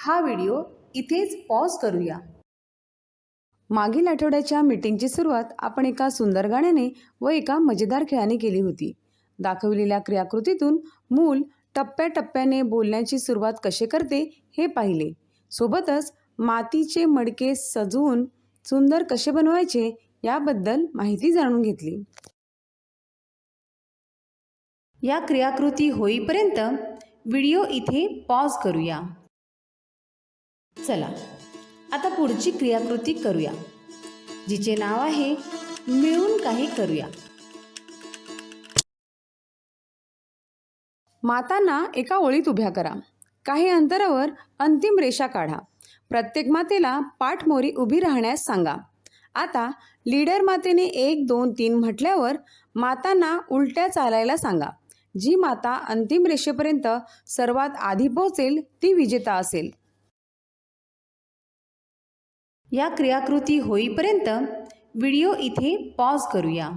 हा व्हिडिओ इथेच पॉज करूया. मागील आठवड्याच्या मीटिंगची सुरुवात आपण एका सुंदर गाण्याने व एका मजेदार खेळाने केली होती. दाखवलेल्या क्रियाकृतीतून मूल टप्प्याटप्प्याने बोलण्याची सुरुवात कसे करते हे पाहिले. सोबतच मातीचे मडके सजवून सुंदर कसे बनवायचे याबद्दल माहिती जाणून घेतली. या क्रियाकृती होईपर्यंत व्हिडिओ इथे पॉज करूया. चला आता पुढची क्रियाकृती करूया जिचे नाव आहे मिळून काही करूया. मातांना एका ओळीत उभ्या करा. काही अंतरावर अंतिम रेषा काढा. प्रत्येक मातेला पाठमोरी उभी राहण्यास सांगा. आता लीडर मातेने एक दोन तीन म्हटल्यावर मातांना उलट्या चालायला सांगा. जी माता अंतिम रेषेपर्यंत सर्वात आधी पोहोचेल ती विजेता असेल. या क्रियाकृती होईपर्यंत व्हिडिओ इथे पॉज करूया.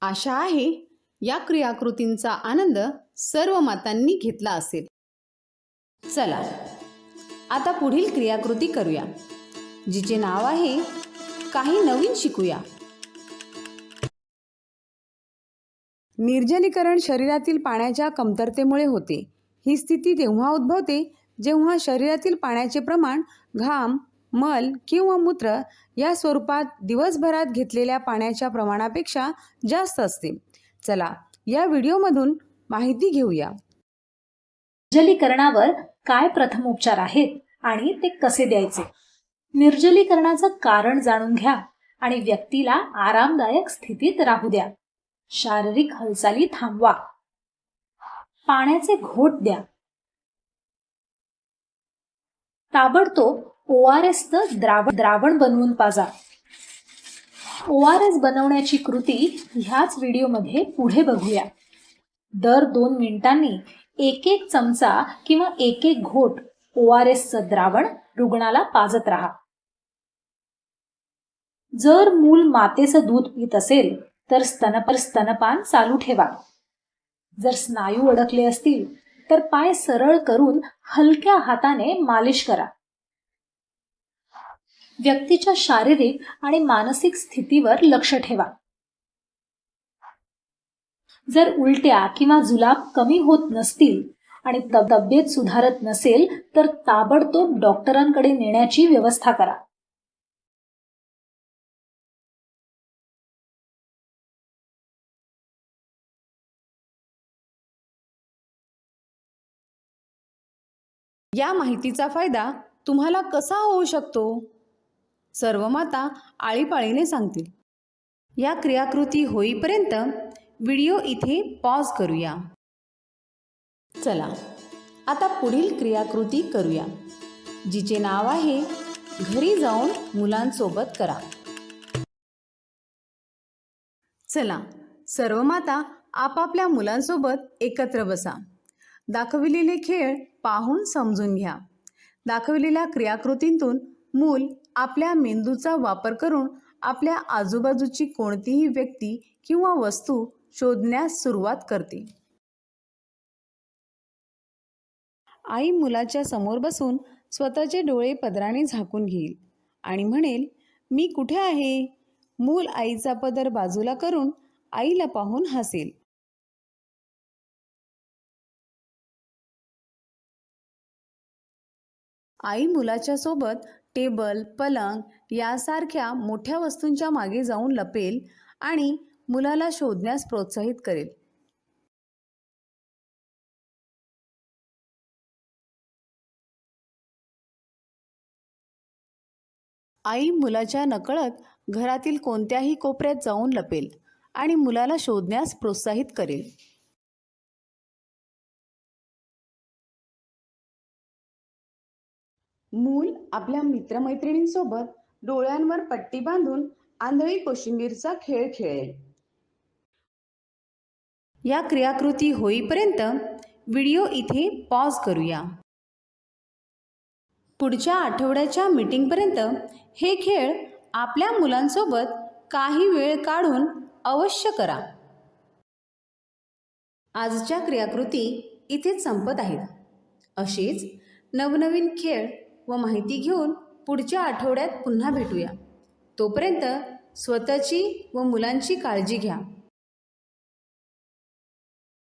आशा आहे या क्रियाकृतींचा आनंद सर्व मातांनी घेतला असेल. चला आता पुढील क्रियाकृती करूया जिचे नाव आहे काही नवीन शिकूया. निर्जलीकरण शरीरातील पाण्याच्या कमतरतेमुळे होते. ही स्थिती तेव्हा उद्भवते जेव्हा शरीरातील पाण्याचे प्रमाण घाम मल किंवा मूत्र या स्वरूपात दिवसभरात घेतलेल्या पाण्याच्या प्रमाणापेक्षा जास्त असते. चला या व्हिडिओमधून माहिती घेऊया. निर्जलीकरणावर काय प्रथम उपचार आहेत आणि ते कसे द्यायचे? निर्जलीकरणाचं कारण जाणून घ्या आणि व्यक्तीला आरामदायक स्थितीत राहू द्या. शारीरिक हालचाली थांबवा. पाण्याचे घोट द्या. ताबडतोब ओ आर एसचं द्रावण द्रावण बनवून पाजा. ओ आर एस बनवण्याची कृती ह्याच व्हिडिओमध्ये पुढे बघूया. दर दोन मिनिटांनी एक एक चमचा किंवा एक एक घोट ओ आर एसचं द्रावण रुग्णाला पाजत राहा. जर मूल मातेचं दूध पित असेल तर स्तनपर स्तनपान चालू ठेवा. जर स्नायू अडकले असतील तर पाय सरळ करून हलक्या हाताने मालिश करा. व्यक्तीच्या शारीरिक आणि मानसिक स्थितीवर लक्ष ठेवा. जर उलट्या किंवा जुलाब कमी होत नसतील आणि तब्येत सुधारत नसेल तर ताबडतोब डॉक्टरांकडे नेण्याची व्यवस्था करा. या माहितीचा फायदा तुम्हाला कसा होऊ शकतो? सर्व माता आळीपाळीने सांगतील. या क्रियाकृती होईपर्यंत व्हिडिओ इथे पॉज करूया. चला आता पुढील क्रियाकृती करूया. जिचे नाव आहे घरी जाऊन मुलांसोबत करा. चला सर्व माता आपापल्या मुलांसोबत एकत्र बसा. दाखविलेले खेळ पाहून समजून घ्या. दाखविलेल्या क्रियाकृतींतून मूल आपल्या मेंदूचा वापर करून आपल्या आजूबाजूची कोणतीही व्यक्ती किंवा वस्तू शोधण्यास सुरुवात करते. आई मुलाच्या समोर बसून स्वतःचे डोळे पदराने झाकून घेईल आणि म्हणेल मी कुठे आहे मूल आईचा पदर बाजूला करून आईला पाहून हसेल. आई मुलाच्या सोबत टेबल पलंग यासारख्या मोठ्या वस्तूंच्या मागे जाऊन लपेल आणि मुलाला शोधण्यास प्रोत्साहित करेल. आई मुलाच्या नकळत घरातील कोणत्याही कोपऱ्यात जाऊन लपेल आणि मुलाला शोधण्यास प्रोत्साहित करेल. मूल आपल्या मित्रमैत्रिणींसोबत डोळ्यांवर पट्टी बांधून आंधळी कोशिंबीरचा खेळ खेळेल. या क्रियाकृती होईपर्यंत व्हिडिओ इथे पॉज करूया. पुढच्या आठवड्याच्या मीटिंगपर्यंत हे खेळ आपल्या मुलांसोबत काही वेळ काढून अवश्य करा. आजच्या क्रियाकृती इथेच संपत आहेत. असेच नवनवीन खेळ व माहिती घेऊन पुढच्या आठवड्यात पुन्हा भेटूया. तोपर्यंत स्वतःची व मुलांची काळजी घ्या.